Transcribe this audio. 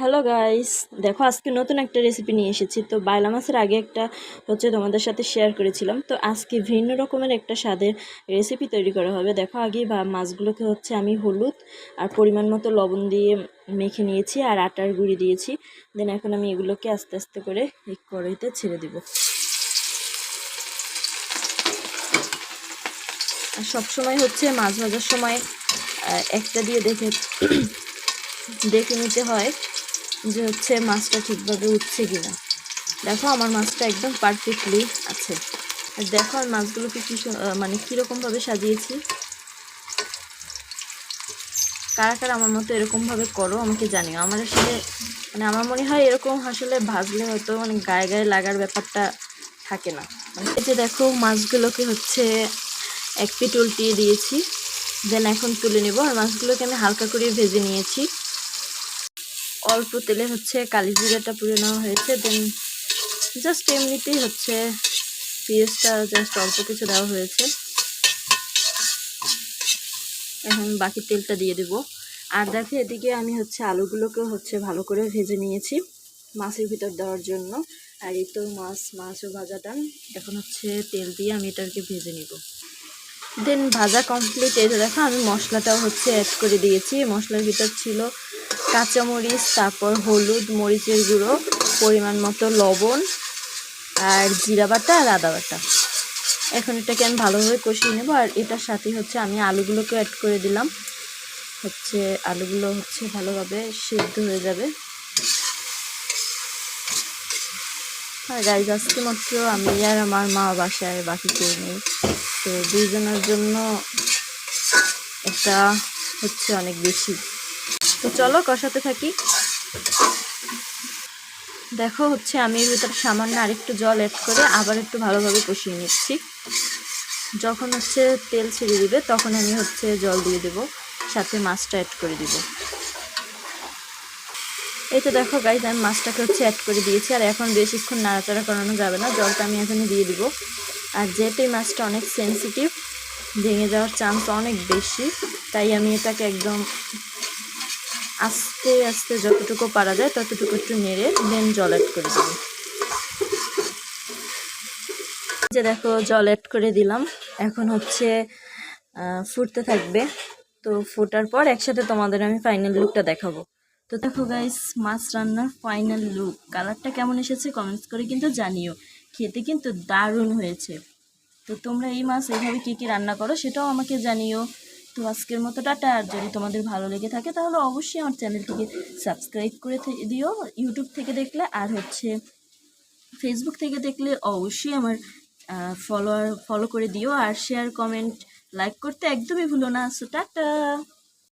Hello guys দেখো, আজকে নতুন একটা রেসিপি নিয়ে এসেছি। তো বাইলা মাছের আগে একটা হচ্ছে তোমাদের সাথে শেয়ার করেছিলাম। তো আজকে ভিন্ন রকমের একটা স্বাদের রেসিপি তৈরি করা হবে। দেখো, আগে বা মাছগুলোকে হচ্ছে আমি হলুদ আর পরিমাণ মতো লবণ দিয়ে মেখে নিয়েছি আর আটার গুঁড়ি দিয়েছি। দেন এখন আমি এগুলোকে আস্তে আস্তে করে এই কড়াইতে ছেড়ে দিব। আর সবসময় হচ্ছে মাছ ভাজার সময় একটা দিয়ে দেখে দেখে নিতে হয়। যে হচ্ছে মাছটা ঠিকভাবে উঠছে কিনা। দেখো আমার মাছটা একদম পারফেক্টলি আছে। আর দেখো আর মাছগুলোকে কি মানে কীরকমভাবে সাজিয়েছি। কারা কারা আমার মতো এরকমভাবে করো আমাকে জানিও। আমার আসলে মানে আমার মনে হয় এরকম আসলে ভাজলে হয়তো মানে গায়ে গায়ে লাগার ব্যাপারটা থাকে না। মানে যে দেখো মাছগুলোকে হচ্ছে এক পিট উল্টিয়ে দিয়েছি। দেন এখন তুলে নেব। আর মাছগুলোকে আমি হালকা করে ভেজে নিয়েছি। অল্প তেলে হচ্ছে কালি জিরাটা পুড়ে নেওয়া হয়েছে দেন জাস্ট এমনিতেই হচ্ছে পেঁয়াজটা জাস্ট অল্প কিছু দেওয়া হয়েছে। এখন বাকি তেলটা দিয়ে দেব। আর দেখো এদিকে আমি হচ্ছে আলুগুলোকেও হচ্ছে ভালো করে ভেজে নিয়েছি মাছের ভিতর দেওয়ার জন্য। আর এই তো মাছ, মাছও ভাজা ডান এখন হচ্ছে তেল দিয়ে আমি এটাকে ভেজে নিব। দেন ভাজা কমপ্লিট এই দেখো আমি মশলাটাও হচ্ছে অ্যাড করে দিয়েছি। মশলার ভিতর ছিল কাঁচামরিচ, তারপর হলুদ, মরিচের গুঁড়ো, পরিমাণ মতো লবণ আর জিরা বাটা আর আদা বাটা। এখন এটাকে আমি ভালোভাবে কষিয়ে নেব আর এটার সাথে হচ্ছে আমি আলুগুলোকে অ্যাড করে দিলাম। হচ্ছে আলুগুলো হচ্ছে ভালোভাবে সেদ্ধ হয়ে যাবে। আর গাইজ আজকে মাত্র আমি আর আমার মা বাসায় বাকি কেউ নেই। তো দুইজনের জন্য এটা হচ্ছে অনেক বেশি। তো চলো কষাতে থাকি। দেখো হচ্ছে আমি এর ভিতরে সামান্য আরেকটু জল অ্যাড করে আবার একটু ভালোভাবে কষিয়ে নিচ্ছি। যখন হচ্ছে তেল ছেড়ে দিবে তখন আমি হচ্ছে জল দিয়ে দেব, সাথে মাছটা অ্যাড করে দিব। এই তো দেখো গাইজ আমি মাছটাকে হচ্ছে অ্যাড করে দিয়েছি, আর এখন বেশিক্ষণ নাড়াচাড়া করানো যাবে না, জলটা আমি এখানে দিয়ে দিব। আর যেহেতু এই মাছটা অনেক সেন্সিটিভ ভেঙে যাওয়ার চান্স অনেক বেশি, তাই আমি এটাকে একদম আস্তে আস্তে যতটুকু পারা যায় ততটুকু একটু নেড়ে, দেন জল অ্যাড করে দেবো যে দেখো, জল অ্যাড করে দিলাম। এখন হচ্ছে ফুটতে থাকবে। তো ফোটার পর একসাথে তোমাদের আমি ফাইনাল লুকটা দেখাবো। তো দেখো গাইস মাছ রান্নার ফাইনাল লুক কালারটা কেমন এসেছে কমেন্টস করে কিন্তু জানিও। খেতে কিন্তু দারুণ হয়েছে। তো তোমরা এই মাছ এইভাবে কী কী রান্না করো সেটাও আমাকে জানিও। তো আজকের মতো টাটা। আর যদি তোমাদের ভালো লেগে থাকে, তাহলে অবশ্যই আমার চ্যানেলটিকে সাবস্ক্রাইব করে দিও। ইউটিউব থেকে দেখলে, আর হচ্ছে ফেসবুক থেকে দেখলে অবশ্যই আমার ফলোয়ার ফলো করে দিও। আর শেয়ার কমেন্ট লাইক করতে একদমই ভুলো না। So tata!